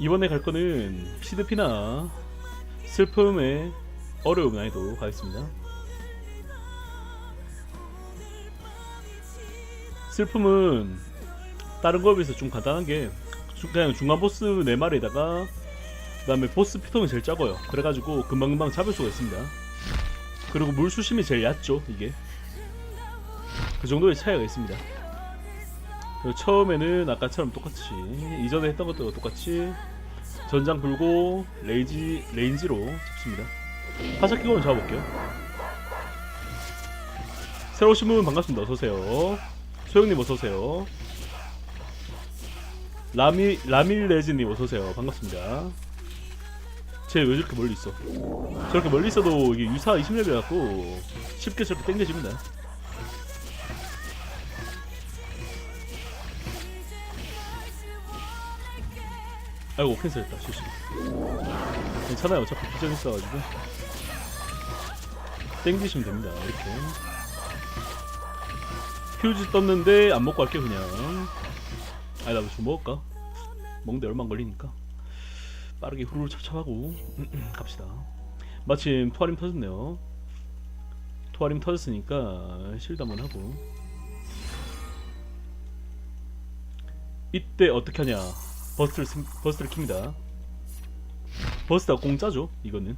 이번에 갈 거는 시드피나 슬픔의 어려움 난이도 가겠습니다. 슬픔은 다른 거에 비해서 좀 간단한 게 주- 그냥 중간 보스 4마리에다가 그 다음에 보스 피통이 제일 작아요. 그래가지고 금방금방 잡을 수가 있습니다. 그리고 물 수심이 제일 얕죠 이게. 그 정도의 차이가 있습니다. 그리고 처음에는 아까처럼 똑같이 이전에 했던 것도 똑같이 전장 불고 레이지, 레인지로 잡습니다 화살 끼고는 잡아볼게요 새로 오신 분 반갑습니다 어서 오세요 소영님 어서 오세요 라미 라밀레즈님 어서 오세요. 반갑습니다. 쟤 왜 저렇게 멀리 있어? 저렇게 멀리 있어도 이게 유사 20레벨 갖고 쉽게 저렇게 땡겨집니다. 아이고 캔슬했다 실수. 괜찮아요. 어차피 비전 있어가지고 땡기시면 됩니다. 이렇게 퓨즈 떴는데 안 먹고 할게요 그냥. 아니 나좀 먹을까? 먹는데 얼마 안 걸리니까 빠르게 후루룩 찹찹하고 갑시다 마침 토아림 터졌네요 토아림 터졌으니까 실드 한번 하고 이때 어떻게 하냐 버스트를 씁- 버스트를 킵니다. 버스트가 공짜죠 이거는.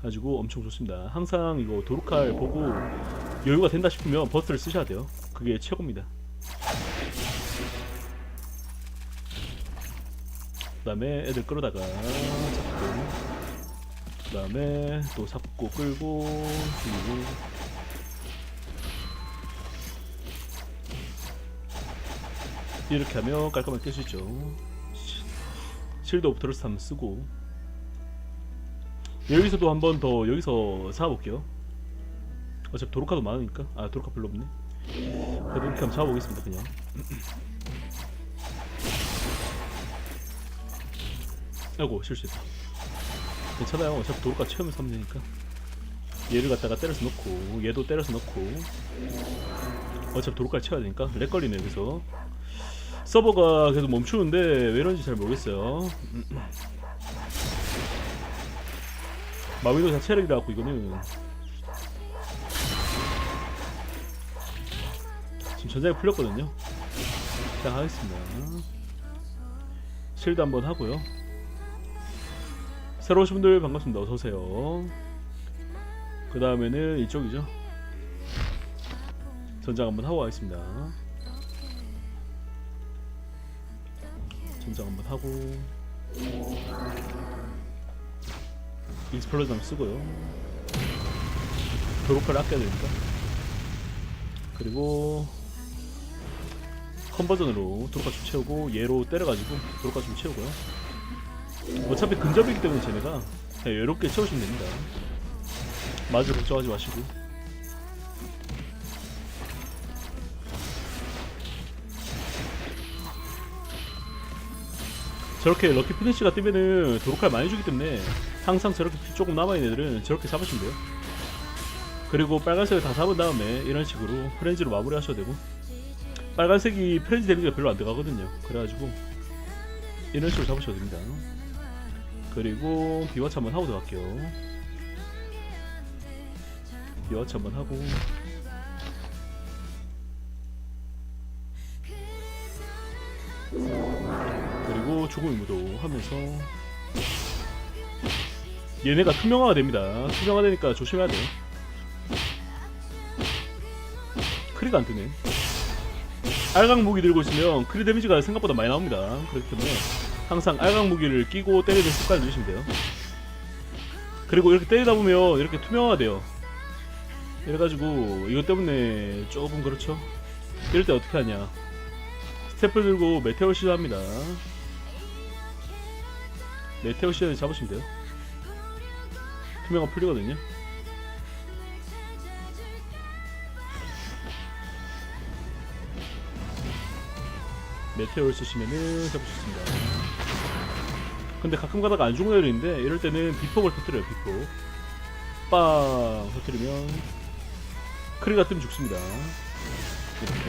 가지고 엄청 좋습니다. 항상 이거 도루칼 보고 여유가 된다 싶으면 버스트를 쓰셔야 돼요. 그게 최고입니다. 그 다음에 애들 끌어다가 잡고 그 다음에 또 잡고 끌고 죽이고 이렇게 하면 깔끔하게 깰 수 있죠. 시- 실드 오브 트러스트 한번 쓰고. 여기서도 한 번 더 여기서 잡아볼게요. 어차피 도로카도 많으니까. 아 도로카 별로 없네. 그래도 이렇게 한번 잡아보겠습니다 그냥. 아이고 실수했다. 괜찮아요. 어차피 도로가 채우면서 하면 되니까. 얘를 갖다가 때려서 넣고 얘도 때려서 넣고. 어차피 도로까지 채워야 되니까. 렉 걸리네 여기서 서버가 계속 멈추는데 왜 이런지 잘 모르겠어요 다 체력이라 갖고 이거는 지금 전장이 풀렸거든요 시작하겠습니다 실드 한번 하고요 새로 오신 분들 반갑습니다. 어서 오세요. 그 다음에는 이쪽이죠. 전장 한번 하고 가겠습니다. 전장 한번 하고 익스플로전 한번 쓰고요. 도로카를 아껴야 되니까. 그리고 컨버전으로 도로카 좀 채우고 얘로 때려가지고 도로카 좀 채우고요. 어차피 근접이기 때문에 쟤네가 그냥 여유롭게 채우시면 됩니다 마주 걱정하지 마시고 저렇게 럭키 피니쉬가 뜨면은 도로칼 많이 주기 때문에 항상 저렇게 피 조금 남아있는 애들은 저렇게 잡으시면 돼요. 그리고 빨간색을 다 잡은 다음에 이런 식으로 프렌즈로 마무리 하셔도 되고 빨간색이 프렌즈 데미지가 별로 안 들어가거든요. 그래가지고 이런 식으로 잡으셔도 됩니다. 그리고 비워치 한번 하고 들어갈게요. 비워치 한번 하고 죽음의 무도 하면서 얘네가 투명화가 됩니다 투명화 되니까 조심해야 돼요 크리가 안 뜨네 알강 무기 들고 있으면 크리 데미지가 생각보다 많이 나옵니다 그렇기 때문에 항상 알강 무기를 끼고 때리는 습관을 들이시면 돼요. 그리고 이렇게 때리다 보면 이렇게 투명화 돼요. 이래가지고 이것 때문에 조금 그렇죠. 이럴 때 어떻게 하냐? 스태프 들고 메테오 시도합니다. 메테오 시도에 잡으시면 돼요. 투명화 풀리거든요. 메테오를 쓰시면은 잡을 수 있습니다. 근데 가끔 가다가 안 죽는 애들 있는데 이럴 때는 비폭을 터뜨려요 비폭 빵 터뜨리면 크리가 뜨면 죽습니다 이렇게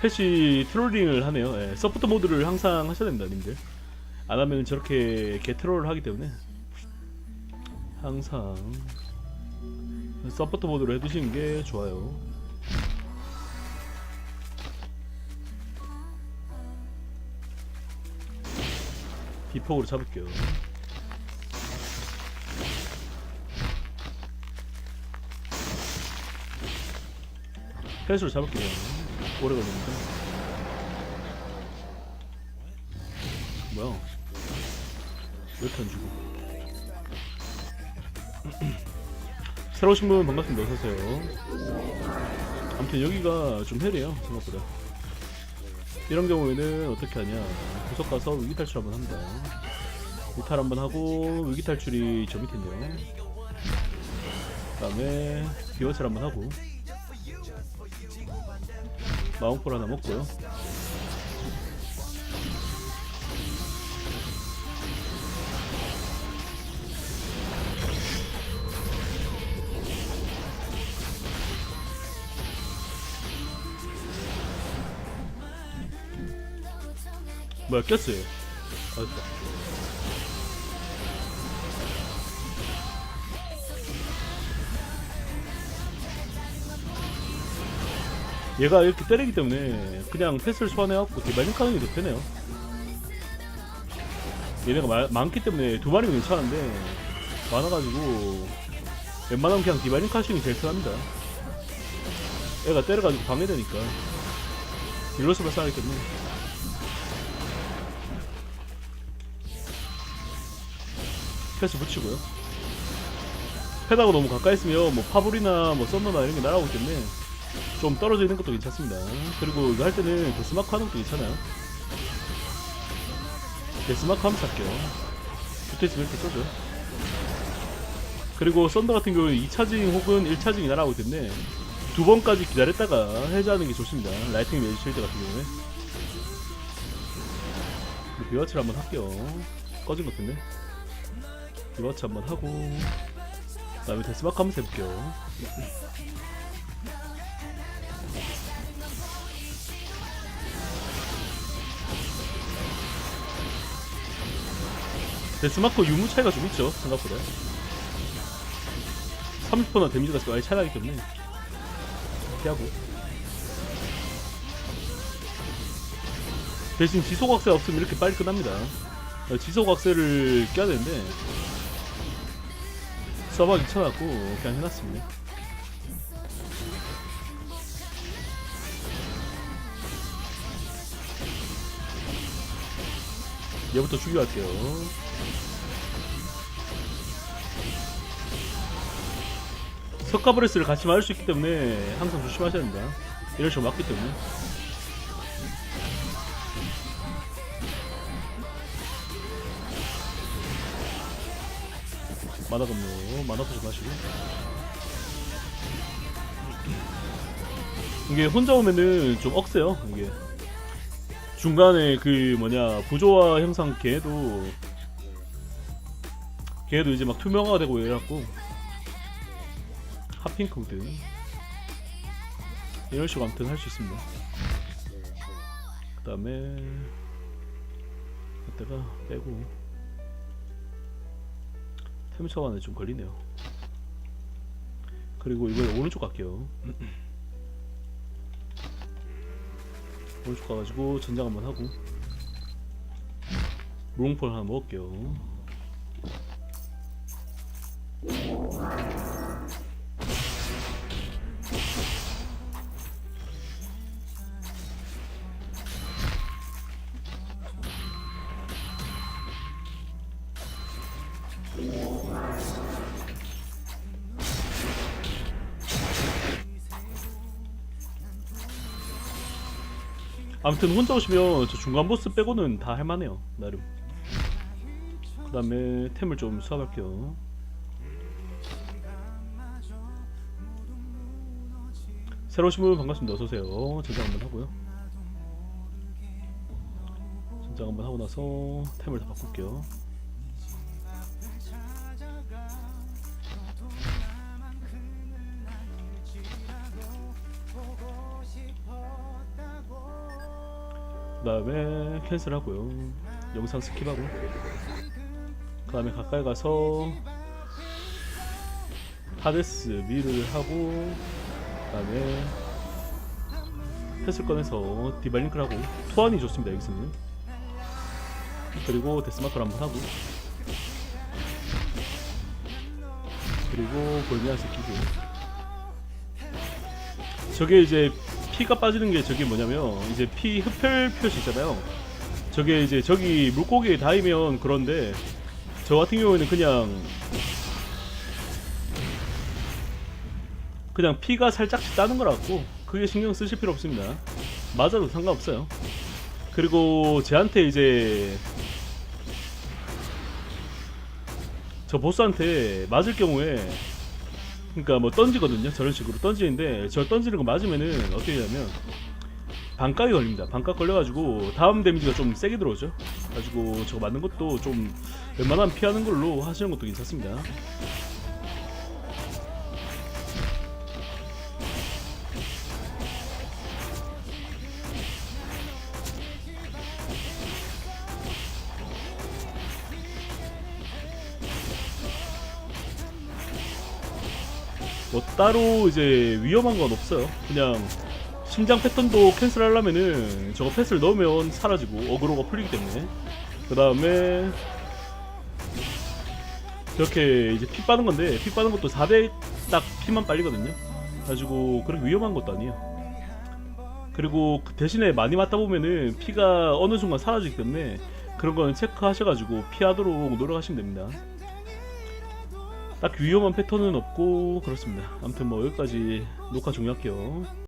패시 트롤링을 하네요. 예, 서포터 모드를 항상 하셔야 됩니다, 님들. 안 하면 저렇게 개 트롤을 하기 때문에 항상 서포터 모드로 해두시는 게 좋아요. 비폭으로 잡을게요. 패스로 잡을게요. 오래 걸리니까. 뭐야? 왜 주고? 새로 오신 분 반갑습니다. 어서오세요. 아무튼 여기가 좀 해래요. 생각보다. 이런 경우에는 어떻게 하냐. 구석 가서 위기 탈출 한번 합니다. 이탈 한번 하고 위기 탈출이 저 밑인데요. 그 다음에 비워철 한번 하고 마운폴 하나 먹고요. 뭐야 꼈어요. 아 얘가 이렇게 때리기 때문에 그냥 패스를 소환해갖고 디바이닝 카는 게더 편해요. 얘네가 마- 많기 때문에 두 마리면 괜찮은데 많아가지고 웬만하면 그냥 디바이닝 카싱이 제일 편합니다. 애가 때려가지고 방해되니까 딜러스 발사하기 때문에 패스 붙이고요. 패다가 너무 가까이 있으면 뭐 파블이나 뭐 썬더나 이런 게 날아오기 때문에 좀 떨어져 있는 것도 괜찮습니다. 그리고 이거 할 때는 데스마크 하는 것도 괜찮아요. 데스마크 하면서 할게요. 붙어있으면 이렇게 쏘죠. 그리고 썬더 같은 경우는 2차징 혹은 1차징이 날아오기 때문에 두 번까지 기다렸다가 해제하는 게 좋습니다. 라이팅 매지 쉴때 같은 경우에. 비와치를 한번 할게요. 꺼진 것 같은데. 비와치 한번 하고 그 다음에 데스마크 한번 해볼게요. 데스마커 유무 차이가 좀 있죠 생각보다. 30%나 데미지가 많이 차이 나기 때문에. 피하고. 대신 지속 악세 없으면 이렇게 빨리 끝납니다. 어, 지속 악세를 껴야 되는데 서버 귀찮았고 그냥 해놨습니다. 얘부터 죽여갈게요 석가 브레스를 같이 맞을 수 있기 때문에 항상 조심하셔야 됩니다. 이런 식으로 맞기 때문에. 만화 검요 만화 포션 마시고. 이게 혼자 오면은 좀 억세요, 이게. 중간에 그 뭐냐, 부조화 형상 걔도 걔도 이제 막 투명화가 되고 이래갖고 핫핑크거든. 이런 식으로 아무튼 할 수 있습니다. 그 다음에 이때가 빼고 템 처반에 좀 걸리네요. 그리고 이거 오른쪽 갈게요. 오른쪽 가가지고 전장 한번 하고 롱폴 하나 먹을게요 아무튼 혼자 오시면 저 중간 보스 빼고는 다 할만해요 나름. 그 다음에 템을 좀 수합할게요. 새로 오신 분 반갑습니다. 어서오세요. 전장 한번 하고요. 전장 한번 하고 나서 템을 다 바꿀게요 다음에 캔슬하고요? 영상 스킵하고. 그 다음에 가까이 가서 하데스 미를 하고 그 다음에 패스를 꺼내서 디발링크를 하고. 투안이 좋습니다 여기서는. 그리고 데스마크를 한번 하고. 그리고 골미안스 끼고. 저게 이제 피가 빠지는 게 저게 뭐냐면 이제 피 흡혈 표시 있잖아요. 저게 이제 저기 물고기에 닿으면 그런데 저 같은 경우에는 그냥 그냥 피가 살짝씩 따는 거라고 그게 신경 쓰실 필요 없습니다. 맞아도 상관없어요. 그리고 쟤한테 이제 저 보스한테 맞을 경우에 그러니까 뭐 던지거든요. 저런 식으로 던지는데 저 던지는 거 맞으면은 어떻게 되냐면 반각이 걸립니다. 반각 걸려가지고 다음 데미지가 좀 세게 들어오죠. 가지고 저거 맞는 것도 좀 웬만하면 피하는 걸로 하시는 것도 괜찮습니다 뭐 따로 이제 위험한 건 없어요. 그냥 심장 패턴도 캔슬하려면은 저거 패스를 넣으면 사라지고 어그로가 풀리기 때문에 그 다음에 저렇게 이제 피 빠는 건데 피 빠는 것도 4대 딱 피만 빨리거든요. 가지고 그렇게 위험한 것도 아니에요. 그리고 그 대신에 많이 맞다 보면은 피가 어느 순간 사라지기 때문에 그런 거는 체크하셔가지고 피하도록 노력하시면 됩니다. 딱 위험한 패턴은 없고 그렇습니다. 아무튼 뭐 여기까지 녹화 종료할게요.